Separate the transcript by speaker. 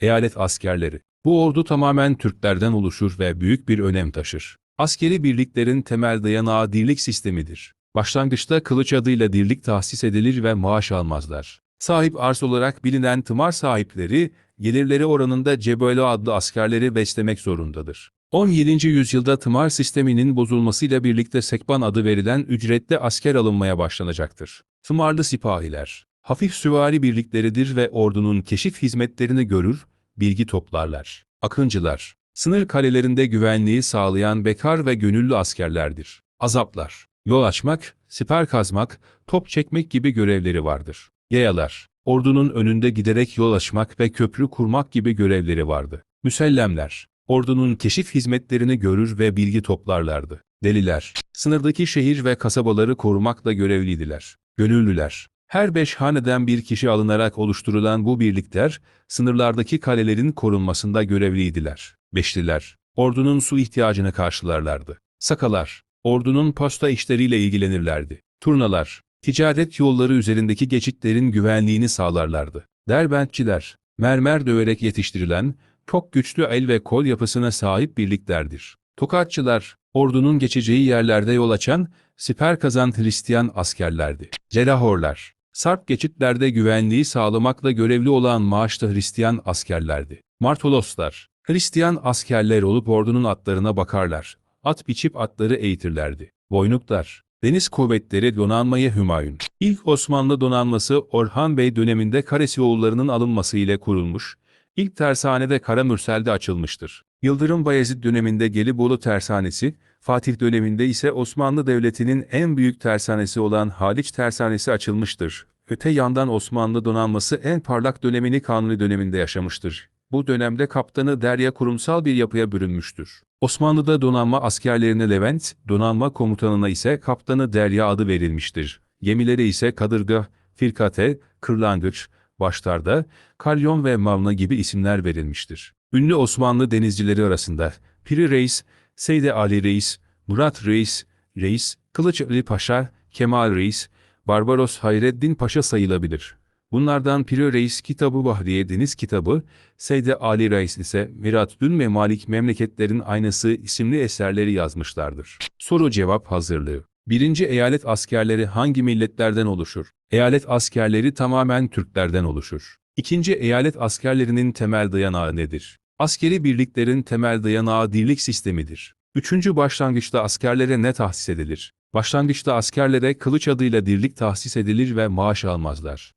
Speaker 1: Eyalet askerleri. Bu ordu tamamen Türklerden oluşur ve büyük bir önem taşır. Askeri birliklerin temel dayanağı dirlik sistemidir. Başlangıçta kılıç adıyla dirlik tahsis edilir ve maaş almazlar. Sahip arz olarak bilinen tımar sahipleri, gelirleri oranında Cebeli adlı askerleri beslemek zorundadır. 17. yüzyılda tımar sisteminin bozulmasıyla birlikte sekban adı verilen ücretli asker alınmaya başlanacaktır. Tımarlı sipahiler, hafif süvari birlikleridir ve ordunun keşif hizmetlerini görür, bilgi toplarlar. Akıncılar, sınır kalelerinde güvenliği sağlayan bekar ve gönüllü askerlerdir. Azaplar, yol açmak, siper kazmak, top çekmek gibi görevleri vardır. Yayalar, ordunun önünde giderek yol açmak ve köprü kurmak gibi görevleri vardı. Müsellemler, ordunun keşif hizmetlerini görür ve bilgi toplarlardı. Deliler, sınırdaki şehir ve kasabaları korumakla görevliydiler. Gönüllüler, her beş haneden bir kişi alınarak oluşturulan bu birlikler, sınırlardaki kalelerin korunmasında görevliydiler. Beşliler, ordunun su ihtiyacını karşılarlardı. Sakalar, ordunun posta işleriyle ilgilenirlerdi. Turnalar, ticaret yolları üzerindeki geçitlerin güvenliğini sağlarlardı. Derbentçiler, mermer döverek yetiştirilen, çok güçlü el ve kol yapısına sahip birliklerdir. Tokatçılar, ordunun geçeceği yerlerde yol açan, siper kazan Hristiyan askerlerdi. Cerahorlar, Sarp geçitlerde güvenliği sağlamakla görevli olan maaşlı Hristiyan askerlerdi. Martoloslar, Hristiyan askerler olup ordunun atlarına bakarlar. At biçip atları eğitirlerdi. Boynuklar, Deniz Kuvvetleri Donanmayı Hümayun. İlk Osmanlı donanması Orhan Bey döneminde Karesioğullarının alınması ile kurulmuş, ilk tersanede Karamürsel'de açılmıştır. Yıldırım Bayezid döneminde Gelibolu Tersanesi, Fatih döneminde ise Osmanlı Devleti'nin en büyük tersanesi olan Haliç Tersanesi açılmıştır. Öte yandan Osmanlı donanması en parlak dönemini Kanuni döneminde yaşamıştır. Bu dönemde kaptanı Derya kurumsal bir yapıya bürünmüştür. Osmanlı'da donanma askerlerine Levent, donanma komutanına ise kaptanı Derya adı verilmiştir. Gemilere ise Kadırga, Firkate, Kırlangıç, Baştarda, Kalyon ve Mavna gibi isimler verilmiştir. Ünlü Osmanlı denizcileri arasında Piri Reis, Seyde Ali Reis, Murat Reis, Reis, Kılıç Ali Paşa, Kemal Reis, Barbaros Hayreddin Paşa sayılabilir. Bunlardan Piri Reis kitabı Bahriye Deniz kitabı, Seyde Ali Reis ise Mirat Dün ve Malik Memleketlerin Aynası isimli eserleri yazmışlardır. Soru cevap hazırlığı. Birinci eyalet askerleri hangi milletlerden oluşur? Eyalet askerleri tamamen Türklerden oluşur. İkinci eyalet askerlerinin temel dayanağı nedir? Askeri birliklerin temel dayanağı dirlik sistemidir. Üçüncü başlangıçta askerlere ne tahsis edilir? Başlangıçta askerlere kılıç adıyla dirlik tahsis edilir ve maaş almazlar.